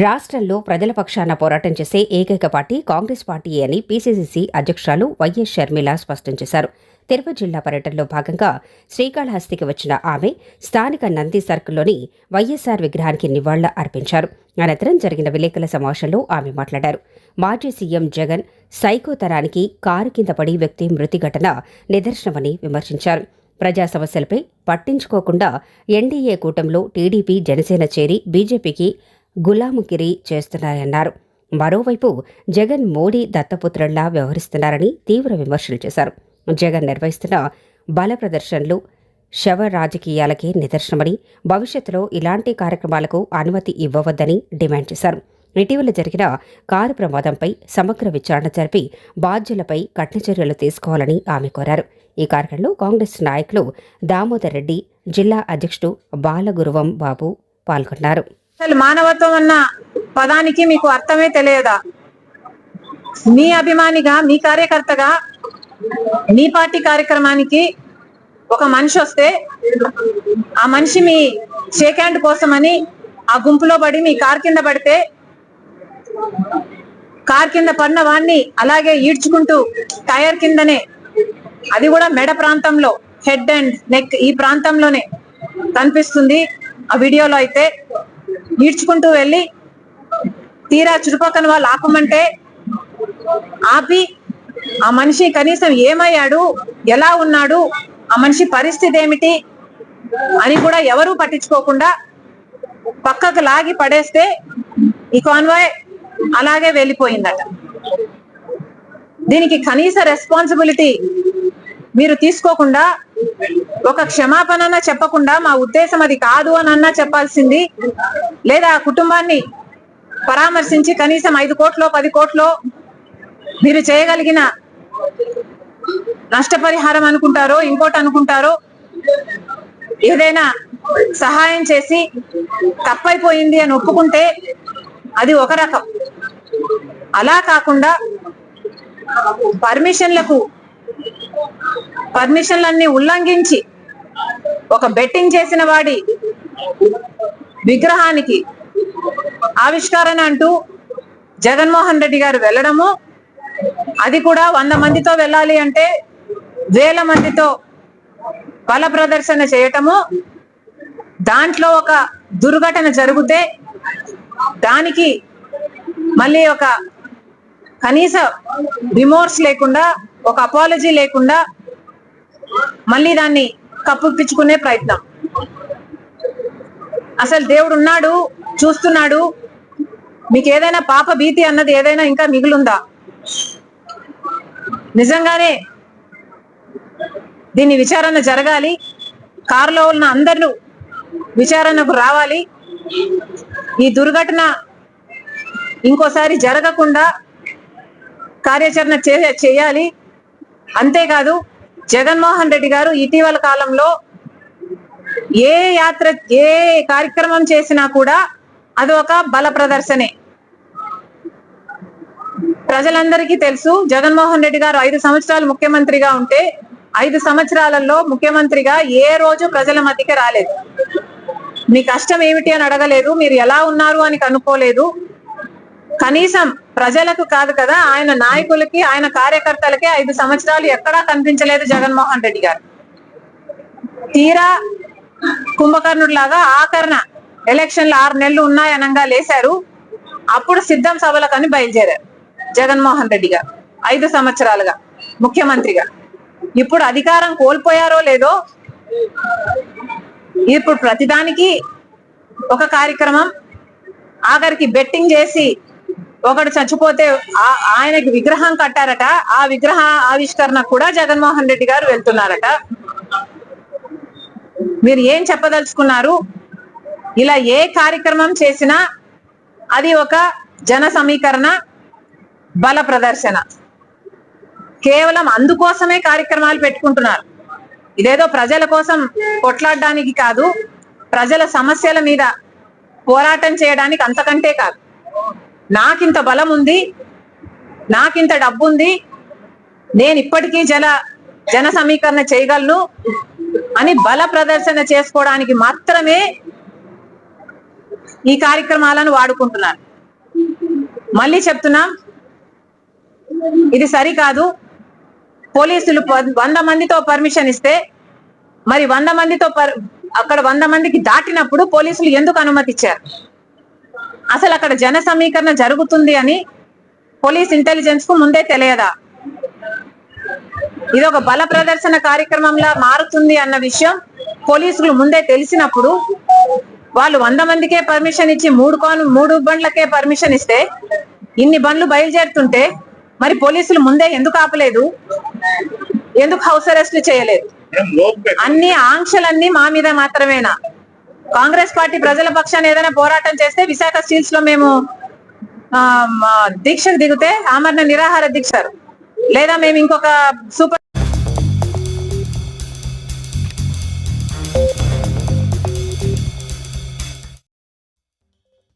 రాష్ట్రంలో ప్రజల పక్షాన పోరాటం చేసే ఏకైక పార్టీ కాంగ్రెస్ పార్టీ అని పీసీసీసీ అధ్యక్షురాలు వైఎస్ షర్మిల స్పష్టం చేశారు. తిరుపతి జిల్లా పర్యటనలో భాగంగా శ్రీకాళహస్తికి వచ్చిన ఆమె స్థానిక నంది సర్కిల్లోని వైఎస్ఆర్ విగ్రహానికి నివాళుల అర్పించారు. అనంతరం జరిగిన విలేకరుల సమావేశంలో ఆమె మాట్లాడారు. మాజీ సీఎం జగన్ సైకోతరానికి కారు కింద పడి వ్యక్తి మృతి ఘటన నిదర్శనమని విమర్శించారు. ప్రజా సమస్యలపై పట్టించుకోకుండా ఎన్డీఏ కూటమిలో టీడీపీ జనసేన చేరి బీజేపీకి గులాముగిరి చేస్తున్నారన్నారు. మరోవైపు జగన్ మోడీ దత్తపుత్రుల్లా వ్యవహరిస్తున్నారని తీవ్ర విమర్శలు చేశారు. జగన్ నిర్వహిస్తున్న బల ప్రదర్శనలు శవ రాజకీయాలకే నిదర్శనమని భవిష్యత్తులో ఇలాంటి కార్యక్రమాలకు అనుమతి ఇవ్వవద్దని డిమాండ్ చేశారు. ఇటీవల జరిగిన కారు ప్రమాదంపై సమగ్ర విచారణ జరిపి బాధ్యులపై కఠిన చర్యలు తీసుకోవాలని ఆమె కోరారు. ఈ కార్యక్రమంలో కాంగ్రెస్ నాయకులు దామోదర్ రెడ్డి జిల్లా అధ్యక్షుడు బాలగురువం బాబు పాల్గొన్నారు. అసలు మానవత్వం అన్న పదానికి మీకు అర్థమే తెలియదా? మీ అభిమానిగా మీ కార్యకర్తగా మీ పార్టీ కార్యక్రమానికి ఒక మనిషి వస్తే ఆ మనిషి మీ షేక్ హ్యాండ్ కోసమని ఆ గుంపులో పడి మీ కార్ కింద పడితే కార్ కింద పడిన వాణ్ణి అలాగే ఈడ్చుకుంటూ టైర్ కిందనే అది కూడా మెడ ప్రాంతంలో హెడ్ అండ్ నెక్ ఈ ప్రాంతంలోనే కనిపిస్తుంది. ఆ వీడియోలో అయితే ఈడ్చుకుంటూ వెళ్ళి తీరా చుట్టుపక్కల వాళ్ళు ఆపమంటే ఆపి ఆ మనిషి కనీసం ఏమయ్యాడు? ఎలా ఉన్నాడు? ఆ మనిషి పరిస్థితి ఏమిటి? అని కూడా ఎవరూ పట్టించుకోకుండా పక్కకు లాగి పడేస్తే ఈ కాన్వాయ్ అలాగే వెళ్ళిపోయిందట. దీనికి కనీస రెస్పాన్సిబిలిటీ మీరు తీసుకోకుండా ఒక క్షమాపణ చెప్పకుండా మా ఉద్దేశం అది కాదు అని అన్నా చెప్పాల్సింది. లేదా ఆ కుటుంబాన్ని పరామర్శించి కనీసం ఐదు కోట్లో పది కోట్లో మీరు చేయగలిగిన నష్టపరిహారం అనుకుంటారో ఇంకోటి అనుకుంటారో ఏదైనా సహాయం చేసి తప్పైపోయింది అని ఒప్పుకుంటే అది ఒక రకం. అలా కాకుండా పర్మిషన్లకు పర్మిషన్లన్నీ ఉల్లంఘించి ఒక బెట్టింగ్ చేసిన వాడి విగ్రహానికి ఆవిష్కరణ అంటూ జగన్మోహన్ రెడ్డి గారు వెళ్ళడము. అది కూడా వంద మందితో వెళ్ళాలి అంటే వేల మందితో బల ప్రదర్శన చేయటము. దాంట్లో ఒక దుర్ఘటన జరిగితే దానికి మళ్ళీ ఒక కనీస రిమోర్స్ లేకుండా ఒక అపాలజీ లేకుండా మళ్ళీ దాన్ని కప్పుపిచ్చుకునే ప్రయత్నం. అసలు దేవుడు ఉన్నాడు చూస్తున్నాడు మీకు ఏదైనా పాప భీతి అన్నది ఏదైనా ఇంకా మిగులుందా? నిజంగానే దీన్ని విచారణ జరగాలి కారులో ఉన్న అందరూ విచారణకు రావాలి. ఈ దుర్ఘటన ఇంకోసారి జరగకుండా కార్యాచరణ చేయాలి. అంతేకాదు జగన్మోహన్ రెడ్డి గారు ఇటీవల కాలంలో ఏ యాత్ర ఏ కార్యక్రమం చేసినా కూడా అది ఒక బల ప్రదర్శనే. ప్రజలందరికీ తెలుసు జగన్మోహన్ రెడ్డి గారు ఐదు సంవత్సరాలు ముఖ్యమంత్రిగా ఉంటే ఐదు సంవత్సరాలలో ముఖ్యమంత్రిగా ఏ రోజు ప్రజల మధ్యకి రాలేదు. మీ కష్టం ఏమిటి అని అడగలేదు మీరు ఎలా ఉన్నారు అని కనుక్కోలేదు. కనీసం ప్రజలకు కాదు కదా ఆయన నాయకులకి ఆయన కార్యకర్తలకి ఐదు సంవత్సరాలు ఎక్కడా కనిపించలేదు జగన్మోహన్ రెడ్డి గారు. తీరా కుంభకర్ణుడిలాగా ఆఖరణ ఎలక్షన్లు ఆరు నెలలు ఉన్నాయనంగా లేశారు. అప్పుడు సిద్ధం సభలకని బయలుదేరారు జగన్మోహన్ రెడ్డి గారు ఐదు సంవత్సరాలుగా ముఖ్యమంత్రిగా. ఇప్పుడు అధికారం కోల్పోయారో లేదో ఇప్పుడు ప్రతిదానికి ఒక కార్యక్రమం ఆఖరికి బెట్టింగ్ చేసి ఒకడు చచ్చిపోతే ఆ- ఆయనకి విగ్రహం కట్టారట. ఆ విగ్రహ ఆవిష్కరణ కూడా జగన్మోహన్ రెడ్డి గారు వెళ్తున్నారట. మీరు ఏం చెప్పదలుచుకున్నారు? ఇలా ఏ కార్యక్రమం చేసినా అది ఒక జన సమీకరణ బల ప్రదర్శన. కేవలం అందుకోసమే కార్యక్రమాలు పెట్టుకుంటున్నారు. ఇదేదో ప్రజల కోసం కొట్లాడడానికి కాదు ప్రజల సమస్యల మీద పోరాటం చేయడానికి అంతకంటే కాదు. నాకింత బలం ఉంది నాకింత డబ్బు ఉంది నేను ఇప్పటికీ జల జన సమీకరణ చేయగలను అని బల ప్రదర్శన చేసుకోవడానికి మాత్రమే ఈ కార్యక్రమాలను వాడుకుంటున్నాను. మళ్ళీ చెప్తున్నా ఇది సరికాదు. పోలీసులు ప- వంద మందితో పర్మిషన్ ఇస్తే మరి వంద మందితో పర్- అక్కడ వంద మందికి దాటినప్పుడు పోలీసులు ఎందుకు అనుమతి ఇచ్చారు అసలు అక్కడ జన సమీకరణ జరుగుతుంది అని పోలీస్ ఇంటెలిజెన్స్కు ముందే తెలియదా? ఇది ఒక బల ప్రదర్శన కార్యక్రమంలా మారుతుంది అన్న విషయం పోలీసులు ముందే తెలిసినప్పుడు వాళ్ళు వంద మందికే పర్మిషన్ ఇచ్చి మూడు కోను మూడు బండ్లకే పర్మిషన్ ఇస్తే ఇన్ని బండ్లు బయలుదేరుతుంటే మరి పోలీసులు ముందే ఎందుకు ఆపలేదు? ఎందుకు హౌస్ అరెస్ట్ చేయలేదు? అన్ని ఆంక్షలన్నీ మా మీద మాత్రమేనా? కాంగ్రెస్ పార్టీ ప్రజల పక్షాన్ని ఏదైనా పోరాటం చేస్తే విశాఖ స్టీల్స్లో మేము ఆ, దీక్షకు దిగితే ఆమరణ నిరాహార దీక్ష. లేదా మేము ఇంకొక సూపర్